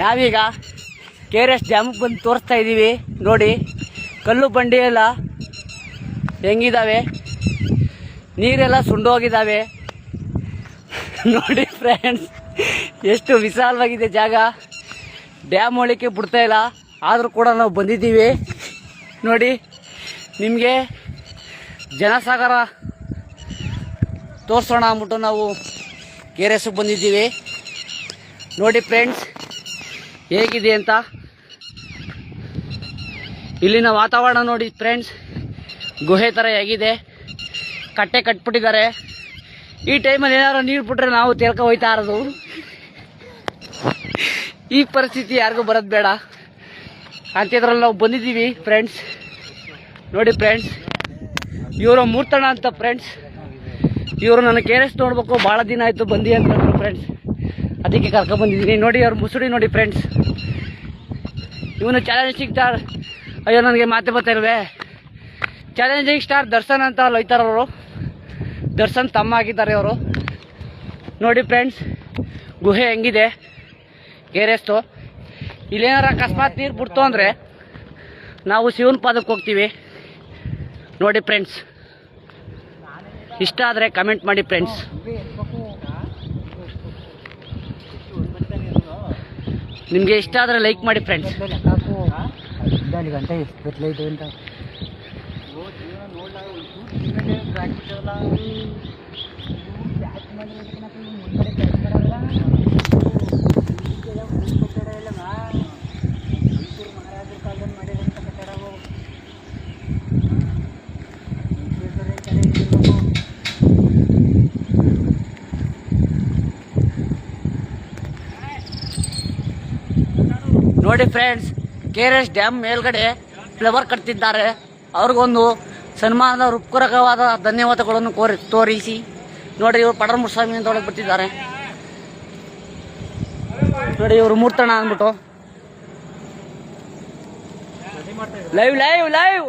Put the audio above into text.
ನಾವೀಗ K R S ಡ್ಯಾಮಿಗೆ ಬಂದು ತೋರಿಸ್ತಾ ಇದ್ದೀವಿ. ನೋಡಿ, ಕಲ್ಲು ಬಂಡಿ ಎಲ್ಲ ಹೆಂಗಿದಾವೆ? ನೀರೆಲ್ಲ ಸುಂಡೋಗಿದ್ದಾವೆ ನೋಡಿ ಫ್ರೆಂಡ್ಸ್ ಎಷ್ಟು ವಿಶಾಲವಾಗಿದೆ ಜಾಗ. ಡ್ಯಾಮ್ ಬಿಡ್ತಾ ಇಲ್ಲ. ಆದರೂ ಕೂಡ ನಾವು ಬಂದಿದ್ದೀವಿ. ನೋಡಿ, ನಿಮಗೆ ಜನಸಾಗರ ತೋರಿಸೋಣ ಅಂದ್ಬಿಟ್ಟು ನಾವು ಕೆ ಆರ್ ಎಸ್ಗೆ ಬಂದಿದ್ದೀವಿ. ನೋಡಿ ಫ್ರೆಂಡ್ಸ್ ಹೇಗಿದೆ ಅಂತ? ಇಲ್ಲಿನ ವಾತಾವರಣ ನೋಡಿ ಫ್ರೆಂಡ್ಸ್ ಗುಹೆ ಥರ ಹೇಗಿದೆ. ಕಟ್ಟೆ ಕಟ್ಬಿಟ್ಟಿದ್ದಾರೆ. ಈ ಟೈಮಲ್ಲಿ ಏನಾದ್ರು ನೀರು ಬಿಟ್ರೆ ನಾವು ತೆಲ್ಕ ಹೋಯ್ತಾ ಇರೋದು. ಈ ಪರಿಸ್ಥಿತಿ ಯಾರಿಗೂ ಬರೋದು ಬೇಡ. ಅಂತಿದ್ರಲ್ಲಿ ನಾವು ಬಂದಿದ್ದೀವಿ ಫ್ರೆಂಡ್ಸ್ ನೋಡಿ ಫ್ರೆಂಡ್ಸ್ ಇವರು ಮೂರ್ತಣ ಅಂತ ಫ್ರೆಂಡ್ಸ್ ಇವರು ನನ್ನ ಕೆ ಎಸ್ ನೋಡ್ಬೇಕು, ಭಾಳ ದಿನ ಆಯಿತು ಬಂದಿ ಅಂತ ಫ್ರೆಂಡ್ಸ್ ಅದಕ್ಕೆ ಕರ್ಕೊಂಡ್ ಬಂದಿದ್ದೀನಿ ನೋಡಿ ಅವ್ರ ಮುಸುಡಿ ನೋಡಿ ಫ್ರೆಂಡ್ಸ್ ಇವನು ಚಾಲೆಂಜಿಂಗ್ ಸ್ಟಾರ್ ಅಯ್ಯೋ, ನನಗೆ ಮಾತೆ ಬರ್ತಾ ಇಲ್ವೇ? ಚಾಲೆಂಜಿಂಗ್ ಸ್ಟಾರ್ ದರ್ಶನ್ ಅಂತ ಅವರು. ದರ್ಶನ್ ತಮ್ಮ ಆಗಿದ್ದಾರೆ ಅವರು. ನೋಡಿ ಫ್ರೆಂಡ್ಸ್ ಗುಹೆ ಹೆಂಗಿದೆ? ಏರೆಸ್ತು. ಇಲ್ಲೇನಾರ ಅಕಸ್ಮಾತ್ ನೀರು ಬಿಡ್ತು ಅಂದರೆ ನಾವು ಶಿವನ ಪಾದಕ್ಕೆ ಹೋಗ್ತೀವಿ. ನೋಡಿ ಫ್ರೆಂಡ್ಸ್ ಇಷ್ಟ ಆದರೆ ಕಮೆಂಟ್ ಮಾಡಿ ಫ್ರೆಂಡ್ಸ್ ನಿಮಗೆ ಇಷ್ಟ ಆದರೆ ಲೈಕ್ ಮಾಡಿ ಫ್ರೆಂಡ್ಸ್ ಗಂಟೆ ನೋಡಿ friends K R S dam ಮೇಲ್ಗಡೆ ಫ್ಲವರ್ ಕಟ್ತಿದ್ದಾರೆ. ಅವ್ರಿಗೊಂದು ಸನ್ಮಾನದ ಹೃತ್ಪೂರ್ವಕವಾದ ಧನ್ಯವಾದಗಳನ್ನು ಕೋರಿ, ತೋರಿಸಿ. ನೋಡಿ ಇವರು ಪಡರ್ ಮುಸ್ವಾಮಿ ಅಂತ ಒಳಗೆ ಬರ್ತಿದ್ದಾರೆ ನೋಡಿ ಇವರು ಮೂರ್ತಣ ಅಂದ್ಬಿಟ್ಟು. Live live live